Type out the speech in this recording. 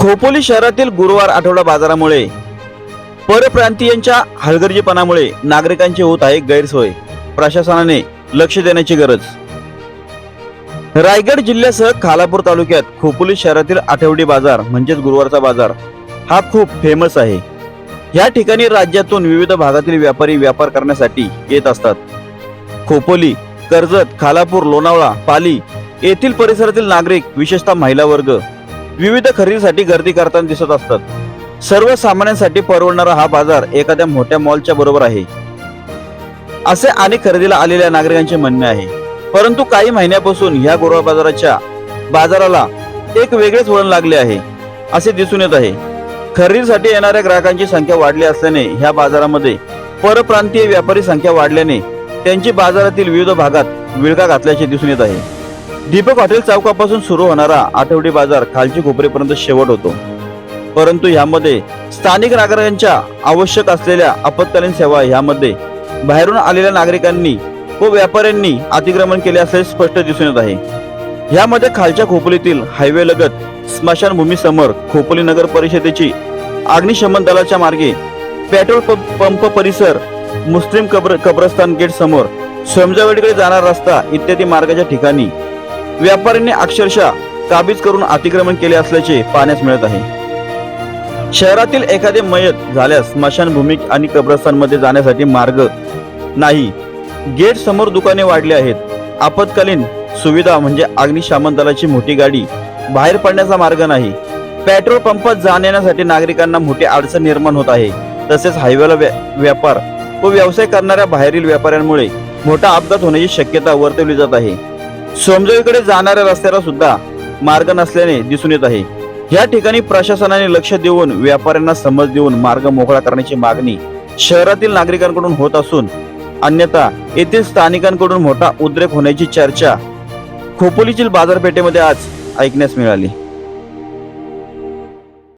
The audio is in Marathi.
खोपोली शहरातील गुरुवार आठवडा बाजारामुळे परप्रांतीयांच्या हलगर्जीपणामुळे नागरिकांची होत आहे गैरसोय. प्रशासनाने लक्ष देण्याची गरज. रायगड जिल्ह्यासह खालापूर तालुक्यात खोपोली शहरातील आठवडी बाजार म्हणजेच गुरुवारचा बाजार हा खूप फेमस आहे. या ठिकाणी राज्यातून विविध भागातील व्यापारी व्यापार करण्यासाठी येत असतात. खोपोली कर्जत खालापूर लोणावळा पाली येथील परिसरातील नागरिक विशेषतः महिला वर्ग विविध खरेदीसाठी गर्दी करताना दिसत असतात. सर्वसामान्यांसाठी परवडणारा हा बाजार एखाद्या मोठ्या मॉलच्या बरोबर आहे. असे अनेक खरेदीला आलेल्या नागरिकांचे म्हणणे आहे. परंतु काही महिन्यापासून ह्या गोरवा बाजाराच्या बाजाराला एक वेगळेच वळण लागले आहे असे दिसून येत आहे. खरेदीसाठी येणाऱ्या ग्राहकांची संख्या वाढली असल्याने ह्या बाजारामध्ये परप्रांतीय व्यापारी संख्या वाढल्याने त्यांची बाजारातील विविध भागात विळखा घातल्याचे दिसून येत आहे. दीपक हॉटेल चौकापासून सुरू होणारा आठवडी बाजार खालची कोपरेपर्यंत शेवट होतो. परंतु ह्यामध्ये स्थानिक नागरिकांच्या आवश्यक असलेल्या आपत्कालीन सेवा ह्यामध्ये बाहेरून आलेल्या नागरिकांनी व व्यापाऱ्यांनी अतिक्रमण केले असल्याचे स्पष्ट दिसून येत आहे. यामध्ये खालच्या खोपोलीतील हायवे लगत स्मशानभूमी समोर खोपोली नगर परिषदेची अग्निशमन दलाच्या मार्गे पेट्रोल पंप पंप परिसर मुस्लिम कब्र कब्रस्तान गेट समोर स्वयंजावेडीकडे जाणारा रस्ता इत्यादी मार्गाच्या ठिकाणी व्यापाऱ्यांनी अक्षरशः काबीज करून अतिक्रमण केले असल्याचे पाहण्यास मिळत आहे. शहरातील एखादे मयत झाल्यास स्मशानभूमी आणि कब्रस्तानमध्ये जाण्यासाठी मार्ग नाही. गेट समोर दुकाने वाढली आहेत. आपत्कालीन सुविधा म्हणजे अग्निशामन दलाची मोठी गाडी बाहेर पडण्याचा मार्ग नाही. पेट्रोल पंपात जाण्यासाठी नागरिकांना मोठी अडचण निर्माण होत आहे. तसेच हायवेला व्या- व्यापार व व्यवसाय करणाऱ्या बाहेरील व्यापाऱ्यांमुळे मोठा अपघात होण्याची शक्यता वर्तवली जात आहे. सोमजळीकडे जाणाऱ्या रस्त्याला सुद्धा मार्ग नसल्याने दिसून येत आहे. या ठिकाणी प्रशासनाने लक्ष देऊन व्यापाऱ्यांना समज देऊन मार्ग मोकळा करण्याची मागणी शहरातील नागरिकांकडून होत असून अन्यथा येथील स्थानिकांकडून मोठा उद्रेक होण्याची चर्चा खोपोलीतील बाजारपेठेमध्ये आज ऐकण्यास मिळाली.